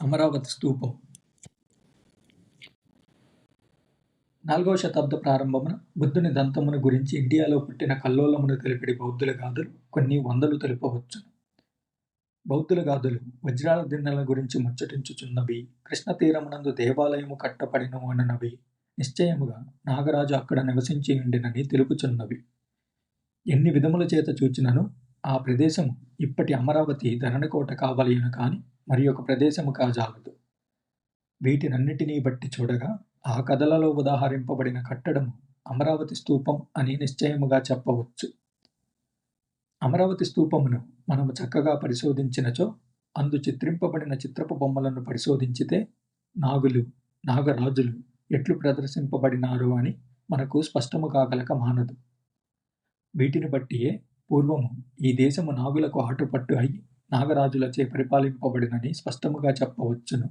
అమరావతి స్తూపం నాలుగవ శతాబ్ద ప్రారంభమున బుద్ధుని దంతమును గురించి ఇండియాలో పుట్టిన కల్లోలమును తెలిపిడి బౌద్ధుల గాథలు కొన్ని వందలు తెలుపవచ్చును బౌద్ధుల గాథలు వజ్రాల దిన్నెల గురించి ముచ్చటించుచున్నవి కృష్ణ తీరమునందు దేవాలయము కట్టపడిను అననవి నిశ్చయముగా నాగరాజు అక్కడ నివసించి ఉండినని తెలుపుచున్నవి. ఎన్ని విధముల చేత చూచినను? ఆ ప్రదేశము ఇప్పటి అమరావతి ధరణకోట కావలయను కాని మరి ఒక ప్రదేశము కాజాలదు వీటినన్నిటినీ బట్టి చూడగా ఆ కథలలో ఉదాహరింపబడిన కట్టడము అమరావతి స్తూపం అని నిశ్చయముగా చెప్పవచ్చు. అమరావతి స్తూపమును మనము చక్కగా పరిశోధించినచో అందు చిత్రింపబడిన చిత్రపు బొమ్మలను పరిశోధించితే నాగులు నాగరాజులు ఎట్లు ప్రదర్శింపబడినారు అని మనకు స్పష్టము కాగలక మానదు. వీటిని బట్టియే పూర్వము ఈ దేశము నాగులకు ఆటుపట్టు అయి నాగరాజులచే పరిపాలింపబడినని స్పష్టముగా చెప్పవచ్చును.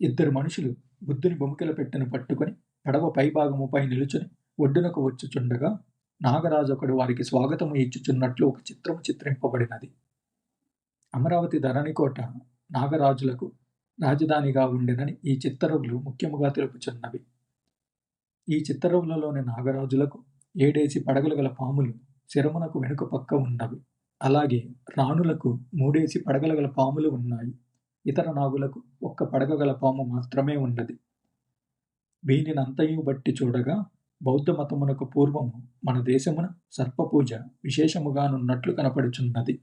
ఇద్దరు మనుషులు బుద్ధుని బొమ్మికల పెట్టెను పట్టుకొని పడవ పైభాగముపై నిలుచుని ఒడ్డునకు వచ్చుచుండగా నాగరాజు ఒకడు వారికి స్వాగతము ఇచ్చుచున్నట్లు ఒక చిత్రము చిత్రింపబడినది. అమరావతి ధరణికోట నాగరాజులకు రాజధానిగా ఉండెనని ఈ చిత్తరువులు ముఖ్యముగా తెలుపుచున్నవి. ఈ చిత్తరువులలోని నాగరాజులకు ఏడేసి పడగలు గల పాములు శిరమునకు వెనుక పక్క ఉన్నవి. అలాగే రాణులకు మూడేసి పడగలు గల పాములు ఉన్నాయి. ఇతర నాగులకు ఒక్క పడగ గల పాము మాత్రమే ఉన్నది. వీనినంతయు బట్టి చూడగా బౌద్ధ మతమునకు పూర్వము మన దేశమున సర్పపూజ విశేషముగానున్నట్లు కనపడుచున్నది.